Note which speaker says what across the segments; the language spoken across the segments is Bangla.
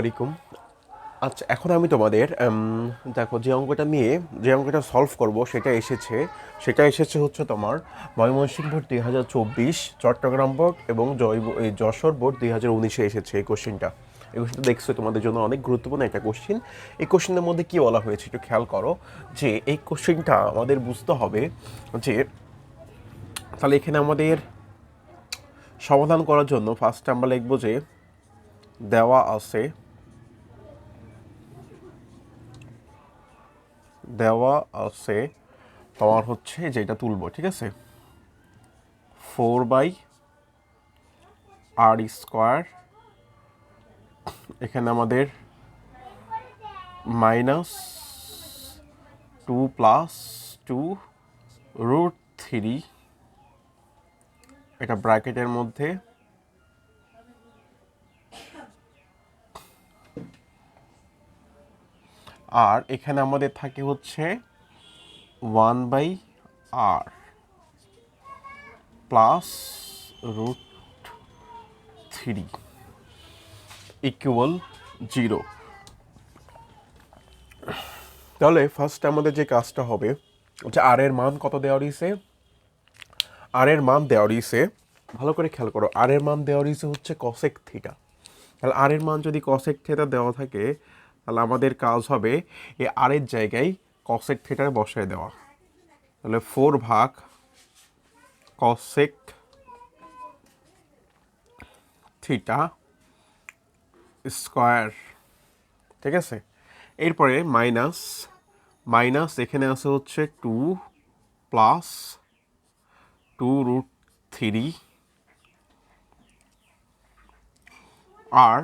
Speaker 1: আলাইকুম। আচ্ছা এখন আমি তোমাদের দেখো, যে অঙ্কটা নিয়ে যে অঙ্কটা সলভ করব, সেটা এসেছে। সেটা এসেছে হচ্ছে তোমার ময়মনসিংহ বোর্ড দুই হাজার চব্বিশ, চট্টগ্রাম বোর্ড এবং জয় এই যশোর বোর্ড দুই হাজার উনিশে এসেছে এই কোশ্চেনটা এই কোশ্চেনটা দেখছ, তোমাদের জন্য অনেক গুরুত্বপূর্ণ একটা কোশ্চেন এই কোশ্চেনের মধ্যে কি বলা হয়েছে একটু খেয়াল করো, যে এই কোশ্চেনটা আমাদের বুঝতে হবে যে তাহলে এখানে আমাদের সমাধান করার জন্য ফার্স্ট আমরা লিখব যে দেওয়া আছে। দেওয়া আছে। তোমার হচ্ছে যেটা তুলব, ঠিক আছে? Four by R square. এখানে আমাদের minus two plus two root three, এটা ব্র্যাকেটের মধ্যে। আর এখানে আমাদের থাকে হচ্ছে one by R plus root three equal zero তাহলে ফার্স্ট আমাদের যে কাজটা হবে, হচ্ছে আর এর মান কত দেওয়া রয়েছে? আর এর মান দেওয়া রয়েছে, ভালো করে খেয়াল করো আর এর মান দেওয়া রয়েছে হচ্ছে কসেক থিটা তাহলে আর এর মান যদি কসেক থিটা দেওয়া থাকে তাহলে আমাদের কাজ হবে এই আর এর জায়গায় কসেক থিটার বসায় দেওয়া। তাহলে ফোর ভাগ কসেক থিটা স্কোয়ার ঠিক আছে? এরপরে মাইনাস মাইনাস এখানে আছে হচ্ছে two plus two root three আর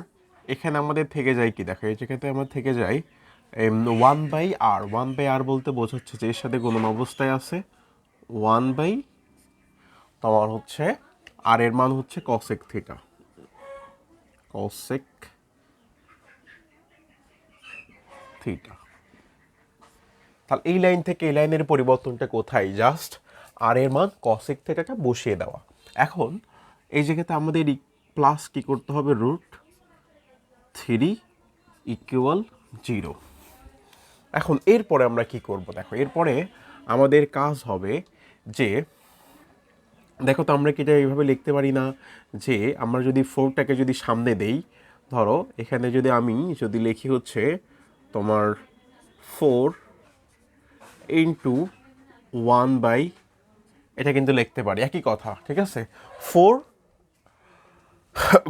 Speaker 1: এখানে আমাদের থেকে যায় কি? দেখো, এই জায়গাতে আমার থেকে যায় one by R one by R বলতে বোঝাচ্ছে যে এর সাথে কোনো অবস্থায় আছে। ওয়ান বাই তোমার হচ্ছে আর এর মান হচ্ছে কসেক থিটা কসেক থিটা তাহলে এই লাইন থেকে এই লাইনের পরিবর্তনটা কোথায়? জাস্ট আর এর মান কসেক থিটাটা বসিয়ে দেওয়া। এখন এই জায়গাতে আমাদের প্লাস কি করতে হবে? রুট থ্রি ইকুয়াল জিরো এখন এরপরে আমরা কি করব? দেখো, এরপরে আমাদের কাজ হবে যে, দেখো তো আমরা কি এটা এইভাবে লিখতে পারি না, যে আমরা যদি ফোরটাকে যদি সামনে দেই, ধরো এখানে যদি আমি যদি লিখি হচ্ছে তোমার ফোর ইন্টু ওয়ান বাই এটা কিন্তু লিখতে পারি। একই কথা, ঠিক আছে? ফোর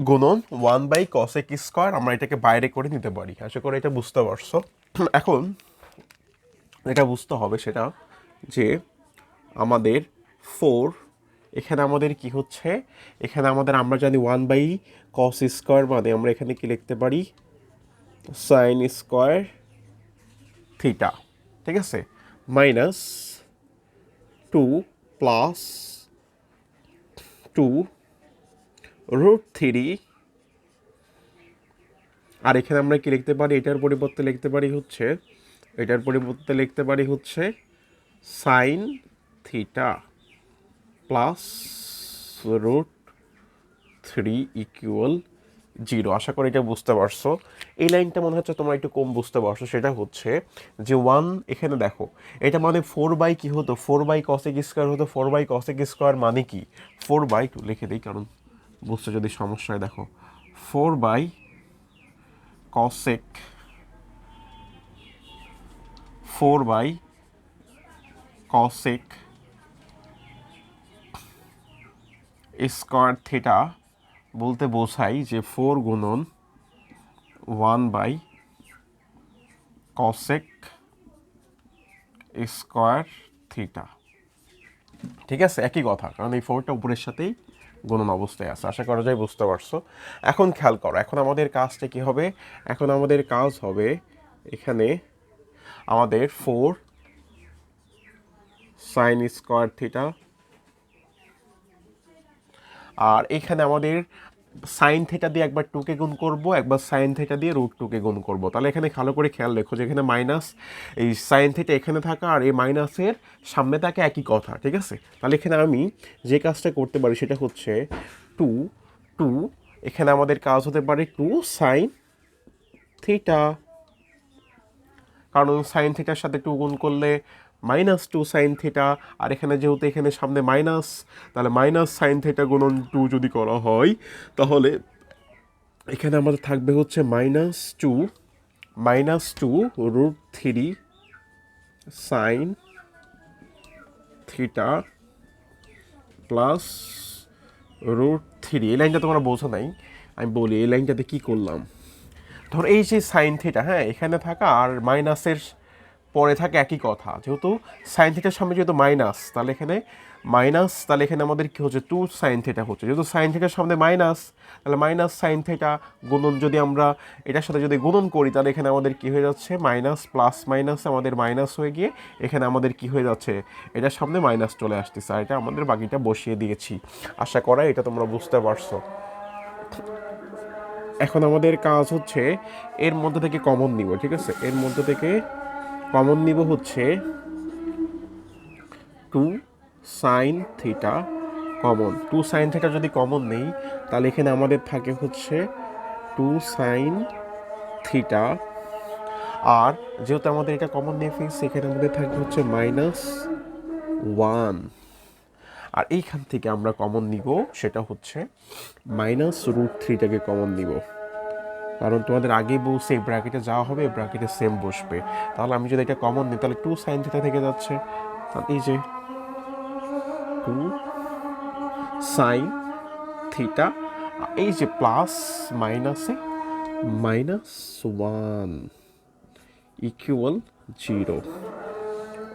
Speaker 1: গুণন, ওয়ান বাই কসেক স্কোয়ার আমরা এটাকে বাইরে করে নিতে পারি। আশা করি এটা বুঝতে পারছ। এখন এটা বুঝতে হবে সেটা যে আমাদের ফোর এখানে আমাদের কি হচ্ছে? এখানে আমাদের আমরা জানি ওয়ান বাই কস স্কোয়ার মানে আমরা এখানে কি লিখতে পারি? সাইন স্কোয়ার থিটা ঠিক আছে? Minus two plus two root three আর এখানে আমরা কি লিখতে পারি? এটার পরিবর্তে লিখতে পারি হচ্ছে, এটার পরিবর্তে লিখতে পারি হচ্ছে sine theta plus root three equal zero আশা করি এটা বুঝতে পারছ। এই লাইনটা মনে হচ্ছে তোমরা একটু কম বুঝতে পারছ। সেটা হচ্ছে যে ওয়ান এখানে দেখো, এটা মানে ফোর বাই কি হতো? ফোর বাই কসেক স্কোয়ার হতো। ফোর বাই কসেক স্কোয়ার মানে কি? ফোর বাই টু লিখে দিই, কারণ বুঝতে যদি সমস্যা হয়, দেখো four by cosec four by cosec square theta বলতে বোঝাই যে ফোর গুণন one by cosec square theta ঠিক আছে? একই কথা, কারণ এই ফোরটা উপরের সাথেই গুণন অবস্থায় আছে আশা করা যায় বুঝতে পারছ। এখন খেয়াল করো, এখন আমাদের কাজটা কি হবে? এখন আমাদের কাজ হবে এখানে আমাদের ফোর সাইন স্কোয়ার থিটা আর এখানে আমাদের সাইন থেটা দিয়ে একবার টুকে গুণ করব, একবার সাইন থেটা দিয়ে রুট টুকে গুণ করব। তাহলে এখানে ভালো করে খেয়াল রেখো যে এখানে মাইনাস, এই সাইন থেটা এখানে থাকা আর এই মাইনাসের সামনে থাকে একই কথা, ঠিক আছে? তাহলে এখানে আমি যে কাজটা করতে পারি সেটা হচ্ছে টু টু, এখানে আমাদের কাজ হতে পারে টু সাইন থিটা। কারণ সাইন থিটার সাথে টু গুণ করলে মাইনাস টু সাইন থিটা আর এখানে যেহেতু এখানে সামনে মাইনাস তাহলে মাইনাস সাইন থিটা গুণন টু যদি করা হয়, তাহলে এখানে আমাদের থাকবে হচ্ছে minus two minus two root three sine theta plus root three এই লাইনটা তোমরা বোঝো নাই, আমি বলি এই লাইনটাতে কী করলাম? ধর এই যে সাইন থিটা হ্যাঁ এখানে থাকা আর মাইনাসের পরে থাকে একই কথা। যেহেতু সাইন থিটার সামনে যেহেতু মাইনাস তাহলে এখানে মাইনাস তাহলে এখানে আমাদের কী হচ্ছে? টু সাইন থিটা হচ্ছে। যেহেতু সাইন থিটার সামনে মাইনাস তাহলে মাইনাস সাইন থিটা গুণন যদি আমরা এটার সাথে যদি গুণন করি, তাহলে এখানে আমাদের কী হয়ে যাচ্ছে? মাইনাস প্লাস মাইনাস আমাদের মাইনাস হয়ে গিয়ে এখানে আমাদের কী হয়ে যাচ্ছে? এটার সামনে মাইনাস চলে আসতেছে। আর এটা আমাদের বাকিটা বসিয়ে দিয়েছি। আশা করা এটা তোমরা বুঝতে পারছ। এখন আমাদের কাজ হচ্ছে এর মধ্যে থেকে কমন নিব, ঠিক আছে? এর মধ্যে থেকে কমন নিব হচ্ছে two sine theta common. Two sine theta যদি কমন নেই, তাহলে এখানে আমাদের থাকে হচ্ছে টু সাইন থিটা। আর যেহেতু আমাদের এটা কমন নিয়ে ফেলছি এখানে আমাদের থাকবে হচ্ছে মাইনাস ওয়ান। আর এইখান থেকে আমরা কমন নিব, সেটা হচ্ছে মাইনাস রুট থ্রিটাকে কমন নিব। কারণ তোমাদের আগেই বলছে, এই ব্র্যাকেটে যাওয়া হবে ব্র্যাকেটে সেম বসবে। তাহলে আমি যদি এটা কমন নিই, তাহলে টু সাইন থিটা থেকে যাচ্ছে। এই যে টু সাইন থিটা এই যে প্লাস মাইনাসে মাইনাস ওয়ান ইকুয়াল জিরো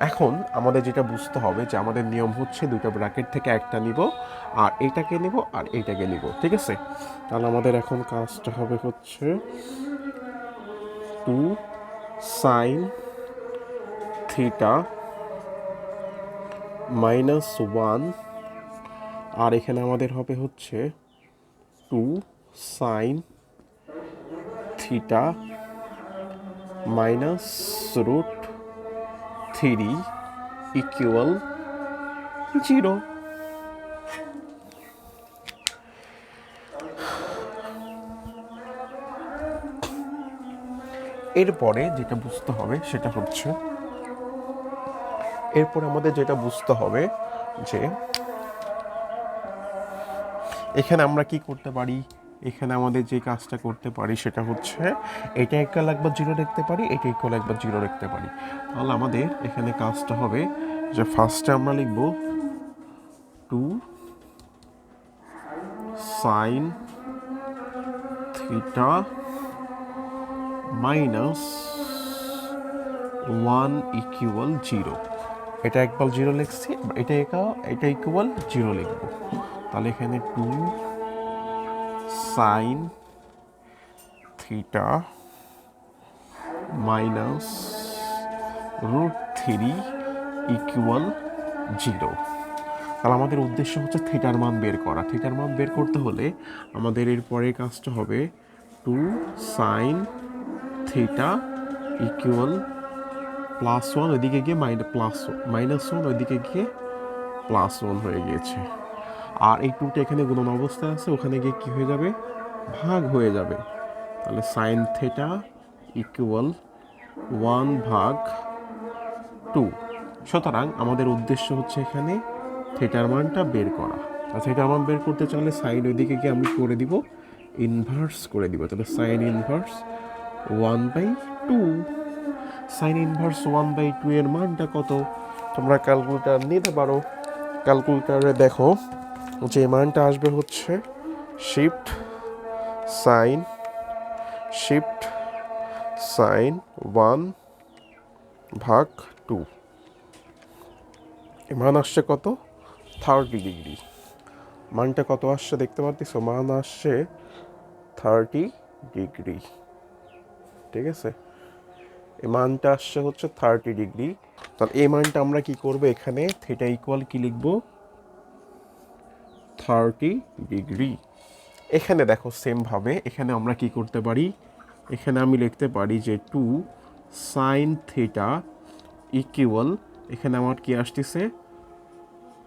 Speaker 1: এখন আমাদের যেটা বুঝতে হবে যে আমাদের নিয়ম হচ্ছে দুটো ব্র্যাকেট থেকে একটা নিব, আর এইটাকে নিব আর এইটাকে নিব, ঠিক আছে? তাহলে আমাদের এখন কাজটা হবে হচ্ছে two sine theta minus one আর এখানে আমাদের হবে হচ্ছে two sine theta minus root three equal zero এরপরে যেটা বুঝতে হবে সেটা হচ্ছে, এরপরে আমাদের যেটা বুঝতে হবে যে, এখানে আমরা কি করতে পারি? এখানে আমাদের যে কাজটা করতে পারি সেটা হচ্ছে এটা ইকুয়াল একবার জিরো লিখতে পারি, এটা ইকুয়াল একবার জিরো লিখতে পারি। তাহলে আমাদের এখানে কাজটা হবে যে ফার্স্টে আমরা লিখব two sine theta minus one equal zero এটা একবার জিরো লিখছি, এটা একা, এটা ইকুয়াল জিরো লিখব। তাহলে এখানে two sine theta minus root three equal zero তাহলে আমাদের উদ্দেশ্য হচ্ছে থিটার মান বের করা। থিটার মান বের করতে হলে আমাদের এর পরের কাজটা হবে two sine theta equal plus one ওইদিকে গিয়ে মাইনাস প্লাস মাইনাস ওয়ান ওইদিকে গিয়ে প্লাস ওয়ান হয়ে গিয়েছে। আর এই টুটা এখানে গুণন অবস্থায় আছে, ওখানে গিয়ে কী হয়ে যাবে? ভাগ হয়ে যাবে। তাহলে সাইন থেটা ইকুয়াল ওয়ান ভাগ টু সুতরাং আমাদের উদ্দেশ্য হচ্ছে এখানে থেটার মানটা বের করা। আর থেটার মান বের করতে চাইলে সাইন ওইদিকে গিয়ে আমি করে দিব ইনভার্স করে দিব। তাহলে sine inverse one by two sine inverse one by two এর মানটা কত? তোমরা ক্যালকুলেটার নিতে পারো। ক্যালকুলেটারে দেখো যে মানটা আসবে হচ্ছে shift sine shift sine one ভাগ টু মান আসছে কত? থার্টি ডিগ্রি মানটা কত আসছে দেখতে পাচ্ছ মান আসছে থার্টি ডিগ্রি ঠিক আছে? এই মানটা আসছে হচ্ছে থার্টি ডিগ্রি তাহলে এই মানটা আমরা কি করব? এখানে থিটা ইকুয়াল কি লিখব? থার্টি ডিগ্রি এখানে দেখো সেমভাবে এখানে আমরা কি করতে পারি? এখানে আমি লিখতে পারি যে টু সাইন থিটা ইকুয়াল এখানে আমার কি আসতেছে?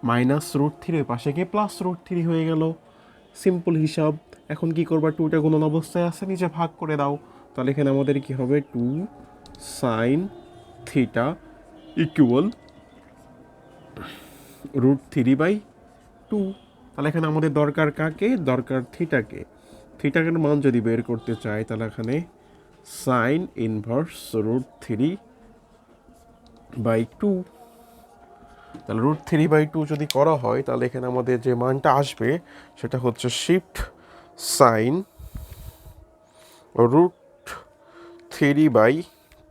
Speaker 1: মাইনাস রুট থ্রি পাশে গিয়ে প্লাস রুট থ্রি হয়ে গেল। সিম্পল হিসাব। এখন কি করবা? টুটা গুণন অবস্থায় আছে, নিচে ভাগ করে দাও। তাহলে এখানে আমাদের কি হবে? Two sine theta equal root three by two তাহলে এখানে আমাদের দরকার কাকে? দরকার থিটাকে। থিটাকের মান যদি বের করতে চাই তাহলে এখানে sine inverse root three by two তাহলে রুট থ্রি বাই টু যদি করা হয়, তাহলে এখানে আমাদের যে মানটা আসবে, সেটা হচ্ছে shift sine root three by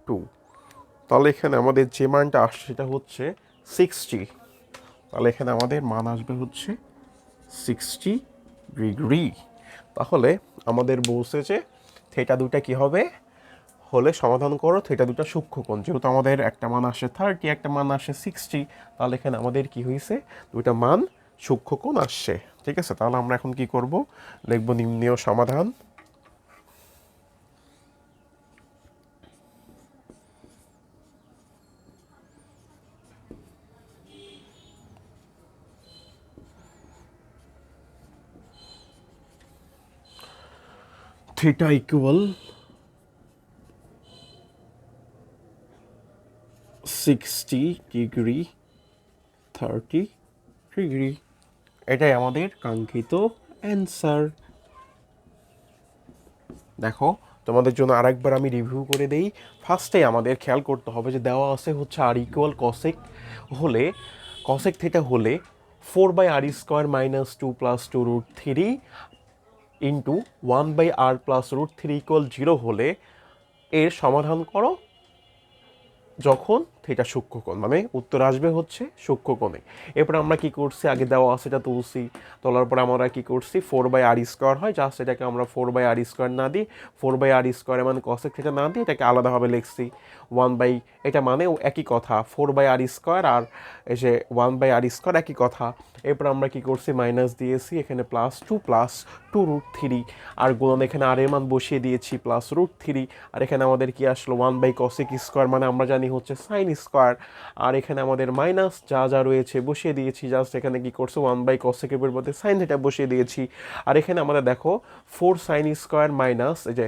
Speaker 1: two তাহলে এখানে আমাদের যে মানটা আসছে, সেটা হচ্ছে সিক্সটি তাহলে এখানে আমাদের মান আসবে হচ্ছে সিক্সটি ডিগ্রি তাহলে আমাদের বলছে যে থেটা দুটা কি হবে? হলে সমাধান করো থেটা দুটা সূক্ষ্মকোণ। যেহেতু আমাদের একটা মান আসে থার্টি একটা মান আসে সিক্সটি তাহলে এখানে আমাদের কি হয়েছে দুইটা মান সূক্ষ্মকোণ আসছে। ঠিক আছে? তাহলে আমরা এখন কি করব? লিখব নিম্নীয় সমাধান। Theta equal sixty degree thirty degree এটাই আমাদের কাঙ্ক্ষিত অ্যান্সার দেখো, তোমাদের জন্য আরেকবার আমি রিভিউ করে দেই। ফার্স্টে আমাদের খেয়াল করতে হবে যে দেওয়া আছে হচ্ছে আর ইকুয়াল কসেক হলে কসেক থিটা হলে four by r square minus two plus two root three into one by r plus root three equal zero হলে এর সমাধান করো। যখন থিটা সূক্ষ্মকোণ মানে উত্তর আসবে হচ্ছে সূক্ষ্মকোণে। এরপর আমরা কি করছি? আগে দেওয়া আছে এটা তুলসি তোলার পর আমরা কি করছি? ফোর বাই আর স্কোয়ার হয় জাস্ট এটাকে আমরা ফোর বাই আর স্কোয়ার না দিই ফোর বাই আর স্কোয়ারে মানে কসেক থিটা না দিই এটাকে আলাদাভাবে লিখছি। ওয়ান বাই এটা মানেও একই কথা ফোর বাই আর স্কোয়ার আর এই যে ওয়ান বাই আর স্কোয়ার একই কথা। এরপর আমরা কি করছি? মাইনাস দিয়েছি, এখানে plus two plus two root three আর গুণন এখানে আর এর মান বসিয়ে দিয়েছি প্লাস রুট থ্রি আর এখানে আমাদের কি আসলো? ওয়ান বাই কসেক স্কোয়ার মানে আমরা জানি হচ্ছে সাইন স্কোয়ার। আর এখানে আমাদের মাইনাস যা যা রয়েছে বসিয়ে দিয়েছি জাস্ট এখানে কি করছে? ওয়ান বাই কসেকের মধ্যে সাইন থেটা বসিয়ে দিয়েছি। আর এখানে আমাদের দেখো ফোর সাইন স্কোয়ার মাইনাস এই যে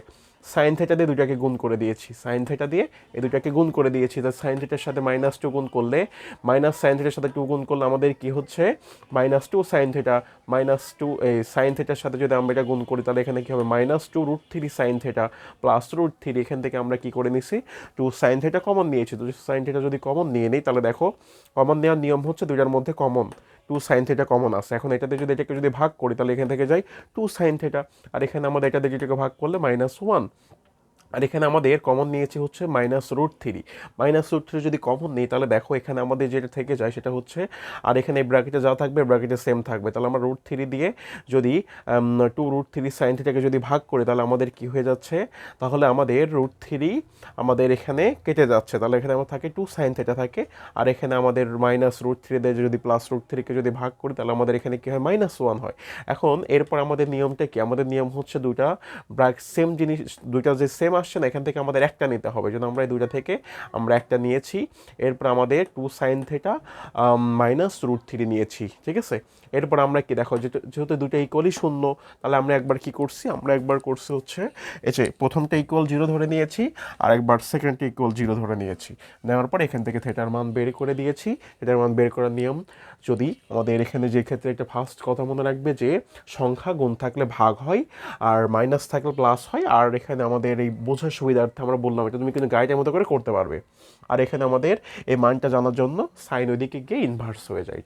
Speaker 1: সাইন থেটা দিয়ে দুটাকে গুণ করে দিয়েছি। সাইন থেটা দিয়ে এই দুটাকে গুণ করে দিয়েছি। তার সাইন থেটার সাথে মাইনাস টু গুণ করলে মাইনাস সাইন থেটার সাথে টু গুণ করলে আমাদের কি হচ্ছে? Minus two sine theta minus two এই সাইন থেটার সাথে যদি আমরা এটা গুণ করি, তাহলে এখানে কি হবে? Minus two root three sine theta plus root three এখান থেকে আমরা কি করে নিছি? টু সাইন থেটা কমন নিয়েছি। তো সাইন থেটা যদি কমন নিয়ে নিই, তাহলে দেখো কমন নেওয়ার নিয়ম হচ্ছে দুইটার মধ্যে common two sine theta common আছে। এখন এটাতে যদি এটাকে যদি ভাগ করি, তাহলে এখান থেকে যাই টু সাইন থেটা আর এখানে আমাদের এটা থেকে এটাকে ভাগ করলে মাইনাস ওয়ান আর এখানে আমাদের কমন নিয়েছে হচ্ছে minus root three minus root three যদি কমন নেই, তাহলে দেখো এখানে আমাদের যেটা থেকে যায় সেটা হচ্ছে, আর এখানে ব্র্যাকেটে যা থাকবে ব্র্যাকেটে সেম থাকবে। তাহলে আমরা রুট থ্রি দিয়ে যদি টু রুট থ্রি সাইন থ্রিটাকে যদি ভাগ করি, তাহলে আমাদের কি হয়ে যাচ্ছে? তাহলে আমাদের রুট থ্রি আমাদের এখানে কেটে যাচ্ছে। তাহলে এখানে আমার থাকে টু সাইন থিটা থাকে, আর এখানে আমাদের মাইনাস রুট থ্রি দিয়ে যদি প্লাস রুট থ্রিকে যদি ভাগ করি, তাহলে আমাদের এখানে কী হয়? মাইনাস ওয়ান হয়। এখন এরপর আমাদের নিয়মটা কি? আমাদের নিয়ম হচ্ছে দুইটা ব্র্যাক সেম জিনিস দুইটা যে সেম আসছে না এখান থেকে আমাদের একটা নিতে হবে। যেন আমরা এই দুইটা থেকে আমরা একটা নিয়েছি, এরপর আমাদের two sine theta minus root three নিয়েছি, ঠিক আছে? এরপর আমরা কি, দেখো, যেহেতু দুটো ইকুয়ালই শূন্য, তাহলে আমরা একবার কি করছি? আমরা একবার করছি হচ্ছে, এই যে প্রথমটা ইকুয়াল জিরো ধরে নিয়েছি আর একবার সেকেন্ডটা ইকুয়াল জিরো ধরে নিয়েছি। নেওয়ার পর এখান থেকে থেটার মান বের করে দিয়েছি। থেটার মান বের করার নিয়ম, যদি আমাদের এখানে যে ক্ষেত্রে একটা ফার্স্ট কথা মনে রাখবে যে, সংখ্যা গুণ থাকলে ভাগ হয়, আর মাইনাস থাকলে প্লাস হয়, আর এখানে আমাদের এই বোঝার সুবিধার্থে আমরা বললাম এটা তুমি কিন্তু গাইডের মতো করে করতে পারবে। আর এখানে আমাদের এই মানটা জানার জন্য সাইন ওইদিকে গিয়ে ইনভার্স হয়ে যায়।